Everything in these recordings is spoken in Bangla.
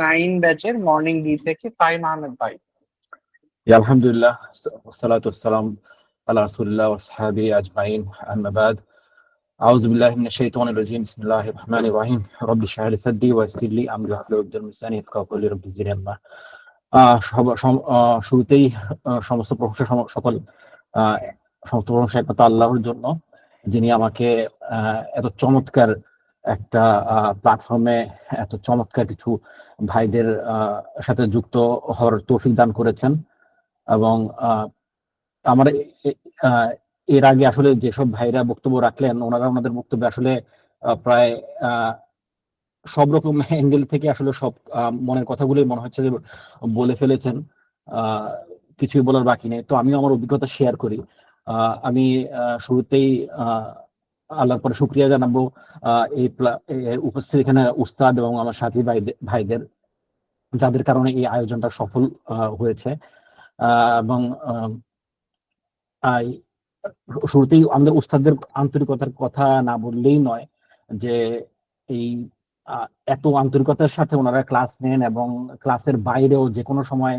নাইন ব্যাচের মর্নিং ডি থেকে ফাইম আহমেদ ভাই يا الحمد لله والصلاة والسلام على رسول الله وصحابه أجمعين أما بعد أعوذ بالله من الشيطان الرجيم بسم الله الرحمن الرحيم رب اشرح لي صدري ويسر لي أمري واحلل عقدة من لساني يفقهوا قولي رب زدني علما আহ, সব- সম- আহ, শুরুতেই আহ, সমস্ত প্রশংসা সম- সকল আহ, সমস্ত প্রশংসা একমাত্র আল্লাহর জন্য যিনি আমাকে আহ, এত চমৎকার একটা প্ল্যাটফর্মে এত চমৎকার কিছু ভাইদের সাথে যুক্ত হওয়ার তৌফিক দান করেছেন এবং আমার এর আগে আসলে যেসব ভাইরা বক্তব্য রাখলেন, ওনারা ওনাদের বক্তব্যে আসলে প্রায় সব রকম অ্যাঙ্গেল থেকে আসলে সব মনের কথাগুলোই মনে হচ্ছে যে বলে ফেলেছেন। কিছুই বলার বাকি নেই। তো আমিও আমার অভিজ্ঞতা শেয়ার করি। আমি শুরুতেই আল্লাহর পরে শুক্রিয়া জানাব এই উপস্থিত এখানে উস্তাদ এবং আমার সাথী ভাইদের, যাদের কারণে এই আয়োজনটা সফল হয়েছে। এবং শুরুতেই আমাদের উস্তাদদের আন্তরিকতার কথা না বললেই নয় যে এই এত আন্তরিকতার সাথে ওনারা ক্লাস নেন এবং ক্লাসের বাইরেও যে কোনো সময়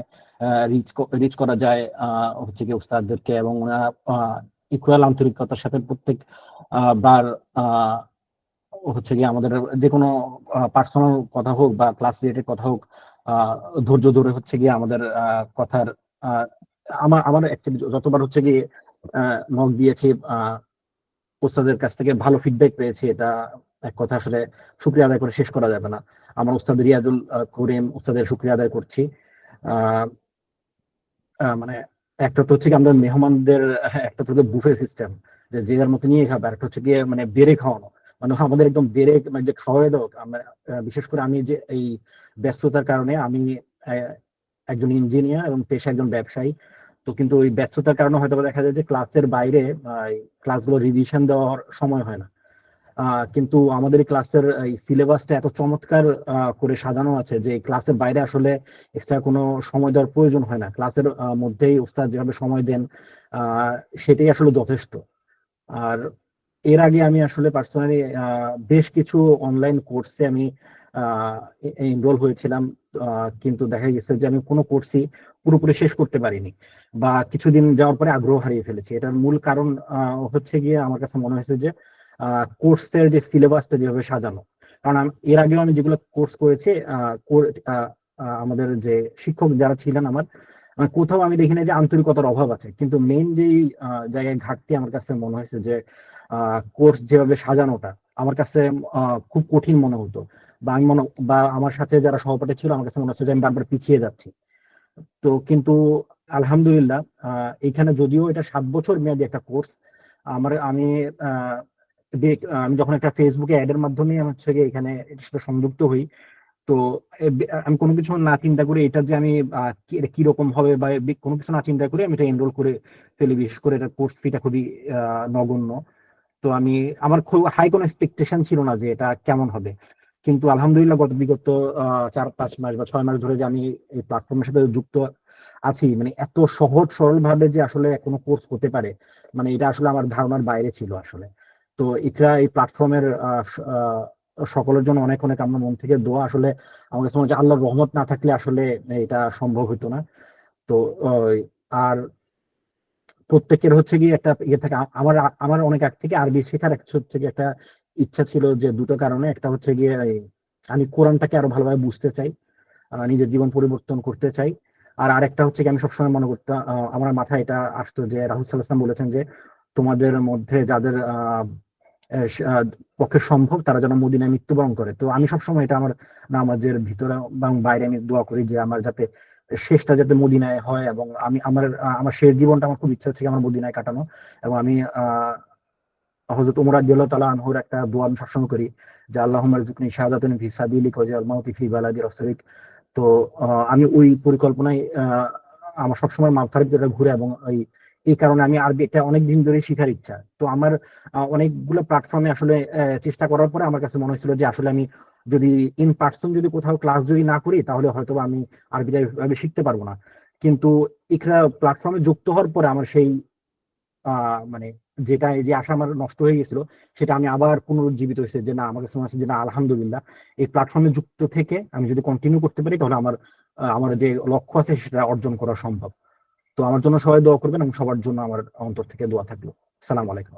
রিচ রিচ করা যায় হচ্ছে কি উস্তাদদেরকে এবং ওনারা ইকুয়াল আন্তরিকতার সাথে প্রত্যেক বার হচ্ছে কি আমাদের যে কোনো পার্সোনাল কথা হোক বা ক্লাস রিলেটেড কথা হোক ধৈর্য ধরে হচ্ছে গিয়ে আমাদের কথার আমার আমার যতবার হচ্ছে গিয়ে নক দিয়েছি আহ, উস্তাদের কাছ থেকে ভালো ফিডব্যাক পেয়েছি এটা এক কথা আসলে শুক্রিয়া আদায় করে শেষ করা যাবে না। আমার উস্তাদ রিয়াজুল আহ, করিম উস্তাদের শুক্রিয়া আদায় করছি। মানে একটা তো হচ্ছে কি আমাদের মেহমানদের হ্যাঁ, একটা তো বুফে সিস্টেম যে যার মতো নিয়ে খাবে একটা হচ্ছে গিয়ে মানে বেড়ে খাওয়ানো। মানে আমাদের একদম বেড়ে মানে যে খাওয়াই দাও বিশেষ করে আমি যে এই ব্যস্ততার কারণে আমি একজন ইঞ্জিনিয়ার এবং পেশা একজন ব্যবসায়ী। তো কিন্তু ওই ব্যস্ততার কারণে হয়তো দেখা যায় যে ক্লাসের বাইরে ক্লাসগুলো রিভিশন দেওয়ার সময় হয় না। কিন্তু আমাদের ক্লাসের সিলেবাসটা এত চমৎকার করে সাজানো আছে যে ক্লাসের বাইরে আসলে এক্সট্রা কোনো সময় দেওয়ার প্রয়োজন হয় না। ক্লাসের মধ্যেই ওস্তাদ যেভাবে সময় দেন সেটাই আসলে যথেষ্ট। আর এর আগে আমি আসলে পার্সোনালি বেশ কিছু অনলাইন কোর্সে আমি এনরোল হয়েছিলাম কিন্তু দেখা গেছে যে আমি কোনো কোর্সই পুরোপুরি শেষ করতে পারিনি বা কিছুদিন যাওয়ার পরে আগ্রহ হারিয়ে ফেলেছি। এটার মূল কারণ হচ্ছে গিয়ে আমার কাছে মনে হয়েছে যে কোর্সের যে সিলেবাসটা যেভাবে সাজানো, কারণ এর আগেও আমি যেগুলো কোর্স করেছি আমাদের যে শিক্ষক যারা ছিলেন আমার আহ, কোথাও আমি দেখি না যে আন্তরিকতার অভাব আছে। কিন্তু মেইন যেই জায়গায় ঘাটতি আমার কাছে মনে হয়েছে যে কোর্স যেভাবে সাজানোটা আমার কাছে খুব কঠিন মনে হতো। বা আমি মনে বা আমার সাথে যারা সহপাঠী ছিল আমার কাছে মনে হচ্ছে যে আমি বারবার পিছিয়ে যাচ্ছি। তো কিন্তু আলহামদুলিল্লাহ এখানে যদিও এটা সাত বছর মেয়াদি একটা কোর্স আমার আমি আমি যখন একটা ফেসবুকে অ্যাডের মাধ্যমে হচ্ছে এখানে এটার সাথে সংযুক্ত হই তো আমি কোনো কিছু না চিন্তা করে এটা যে আমি এটা কীরকম হবে বা কোনো কিছু না চিন্তা করে আমি এটা এনরোল করে ফেলি বিশেষ করে এটা কোর্স ফিটা খুবই নগণ্য। তো আমি, আমার খুব হাই কোনো এক্সপেকটেশন ছিল না যে এটা কেমন হবে। কিন্তু আলহামদুলিল্লাহ গত বিগত চার, পাঁচ মাস বা ছয় মাস ধরে যে আমি এই প্ল্যাটফর্মের সাথে যুক্ত আছি মানে এত সহজ সরল ভাবে যে আসলে কোনো কোর্স হতে পারে মানে এটা আসলে আমার ধারণার বাইরে ছিল আসলে। তো ইকরা এই প্ল্যাটফর্মের সকলের জন্য অনেক অনেক আমরা মন থেকে দোয়া আসলে আমার কাছে মনে হচ্ছে আল্লাহর রহমত না থাকলে আসলে এটা সম্ভব হতো না। তো আর প্রত্যেকের হচ্ছে কি একটা ইয়ে থাকে আমার আমার অনেক আগ থেকে আরবি শেখার হচ্ছে কি একটা ইচ্ছা ছিল যে দুটো কারণে, একটা হচ্ছে গিয়ে আমি কোরআনটাকে আরও ভালোভাবে বুঝতে চাই নিজের জীবন পরিবর্তন করতে চাই, আর আরেকটা হচ্ছে কি আমি সবসময় মনে করতাম আমার মাথায় এটা আসতো যে রাহুল সাল্লাম বলেছেন যে, তোমাদের মধ্যে যাদের পক্ষে সম্ভব তারা যেন মদিনায় মৃত্যুবরণ করে। তো আমি সবসময় এটা আমার নামাজের ভিতরে এবং বাইরে আমি দোয়া করি যে আমার যাতে শেষটা যাতে মদিনায় হয় এবং আমি আমার আমার শেষ জীবনটা আমার খুব ইচ্ছা হচ্ছে আমার মদিনায় কাটানো এবং আমি, আহ হজরত উমর রাদিয়াল্লাহু তাআলা আনহুর একটা দোয়া আমি সবসময় করি যে আল্লাহুম্মা রযুকনি শাহাদাতান ফি সাবিলিক ওয়া জাল ফি বালাদি তো আমি ওই পরিকল্পনায় আমার সবসময় মাথার ভিতরে ঘুরে এবং ওই এই কারণে আমি আরবিটা অনেক দিন ধরে শেখার ইচ্ছা। তো আমার অনেকগুলো প্ল্যাটফর্মে আসলে চেষ্টা করার পরে আমার কাছে মনে হয়েছিল যে আসলে আমি যদি ইন পার্সন যদি কোথাও ক্লাস যদি না করি, তাহলে হয়তো আমি আরবিটা ভাবে শিখতে পারব না। কিন্তু এখানে প্ল্যাটফর্মে যুক্ত হওয়ার পরে আমার সেই মানে যেটা যে আশা আমার নষ্ট হয়ে গেছিল, সেটা আমি আবার পুনরুজ্জীবিত হয়েছে যে না, আমার কাছে মনে হচ্ছে যে না, আলহামদুলিল্লাহ, এই প্ল্যাটফর্মে যুক্ত থেকে আমি যদি কন্টিনিউ করতে পারি, তাহলে আমার আমার যে লক্ষ্য আছে, সেটা অর্জন করা সম্ভব। তো আমার জন্য সবাই দোয়া করবেন এবং সবার জন্য আমার অন্তর থেকে দোয়া থাকল। সালাম আলাইকুম।